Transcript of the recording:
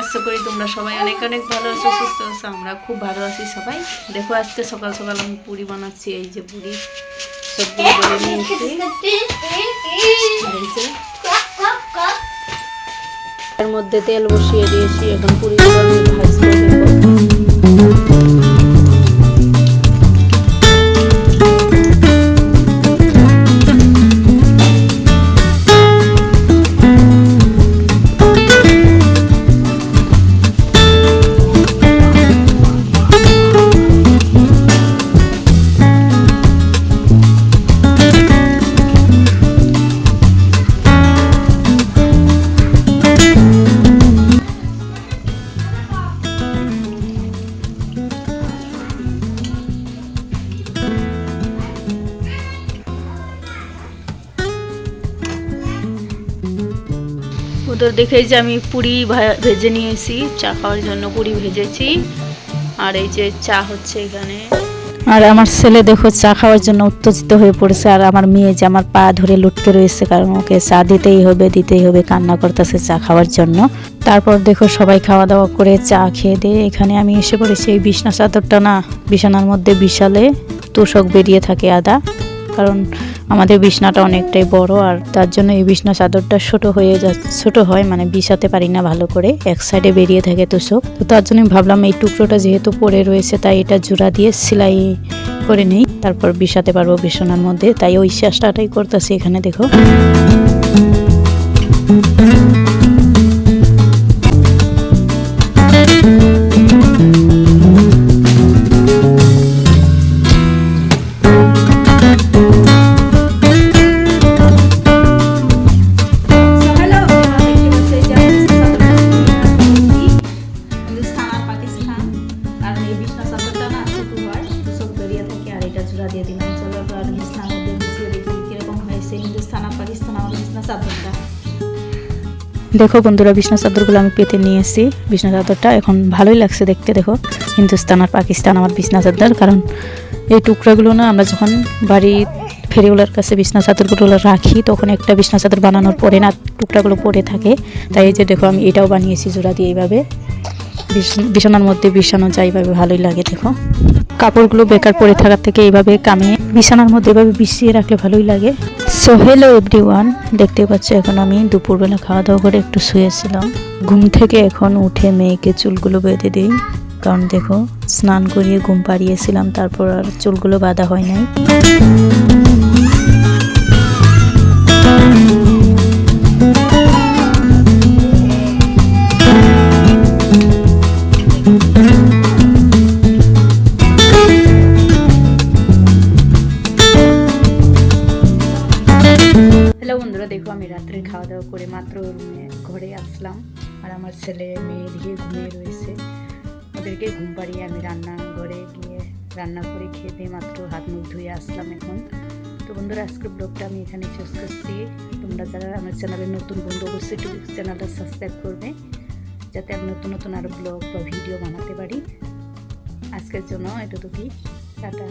আশা করি তোমরা সবাই অনেক অনেক ভালো আছো, সুস্থ আছো, আমরা খুব ভালো আছি সবাই। দেখো, আজকে সকাল সকাল আমি পুরি বানাচ্ছি, এই যে পুরি। সবজি বলে নিয়েছি। তার মধ্যে তেল বসিয়ে দিয়েছি, এখন পুরিগুলো ওদের দেখেই যে আমি পুরি ভেজে নিয়েছি, চা খাওয়ার জন্য পুরি ভেজেছি। আর এই যে চা হচ্ছে এখানে। আর আমার ছেলে দেখো, চা খাওয়ার জন্য উত্তেজিত হয়ে পড়েছে, আর আমার মেয়ে যে আমার পা ধরে লুটকে রয়েছে, কারণ ওকে চা দিতেই হবে দিতেই হবে, কান্না করতেছে চা খাওয়ার জন্য। তারপর দেখো, সবাই খাওয়া দাওয়া করে চা খেয়ে দিয়ে এখানে আমি এসে পড়েছি, এই বিছনা চাদরটা না, বিছানার মধ্যে বিশালে তোষক বেরিয়ে থাকে আদা। কারণ আমাদের বিছনাটা অনেকটাই বড় আর তার জন্য এই বিছনা চাদরটা ছোট হয়ে যা, ছোট হয় মানে বিছাতে পারি না ভালো করে। এক সাইডে বেরিয়ে থাকে তোষক তো তার জন্য ভাবলাম এই টুকরোটা যেহেতু পড়ে রয়েছে, তাই এটা জোড়া দিয়ে সেলাই করে নেই। তারপর বিছাতে পারব বিছানার মধ্যে। তাই ওই চেষ্টাটাই করতেছি এখানে, দেখো। এই না ছোট বেরিয়ে থাকে আর এটা জোড়া দিয়ে দিলাম। চলো মধ্যে দেখি হয়েছে আর পাকিস্তান বিছনা দেখো বন্ধুরা বিছনা চাদরগুলো আমি পেতে নিয়ে এসেছি বিছনা চাদরটা এখন ভালোই লাগছে দেখতে, দেখো। হিন্দুস্তান আর পাকিস্তান আমার বিছনা চাদর, কারণ এই টুকরাগুলো না আমরা যখন বাড়ি ফেরিগুলোর কাছে বিছনা চাদরগুলো রাখি, তখন একটা বিছনা চাদর বানানোর পরে না টুকরাগুলো পরে থাকে। তাই এই যে দেখো আমি এটাও বানিয়েছি জোড়া দিয়ে এইভাবে। বিছানার মধ্যে বিছানো যায় এইভাবে ভালোই লাগে, দেখো। কাপড়গুলো বেকার পরে থাকার থেকে এইভাবে কামিয়ে বিছানার মধ্যে এভাবে বিছিয়ে রাখলে ভালোই লাগে। সো হ্যালো এভরিওয়ান দেখতে পাচ্ছ এখন আমি দুপুরবেলা খাওয়া দাওয়া করে একটু শুয়েছিলাম। ঘুম থেকে এখন উঠে মেয়েকে চুলগুলো বেঁধে দিই। কারণ দেখো, স্নান করিয়ে ঘুম পাড়িয়েছিলাম, তারপর আর চুলগুলো বাঁধা হয় নাই। বন্ধুরা দেখো আমি রাত্রে খাওয়া দাওয়া করে মাত্র ঘরে আসলাম। আর আমার ছেলে, মেয়ে দিয়ে ঘুমিয়ে রয়েছে। ওদেরকে ঘুম পাড়িয়ে আমি রান্না ঘরে গিয়ে রান্না করে খেতে মাত্র হাত মুখ ধুয়ে আসলাম এখন। তো বন্ধুরা, আজকের ব্লগটা আমি এখানে শেষ করছি। তোমরা যারা আমার চ্যানেলে নতুন বন্ধু, অবশ্যই চ্যানেলটা সাবস্ক্রাইব করবে, যাতে আমি নতুন নতুন আরও ব্লগ বা ভিডিও বানাতে পারি। আজকের জন্য এতটুকুই। টাটা।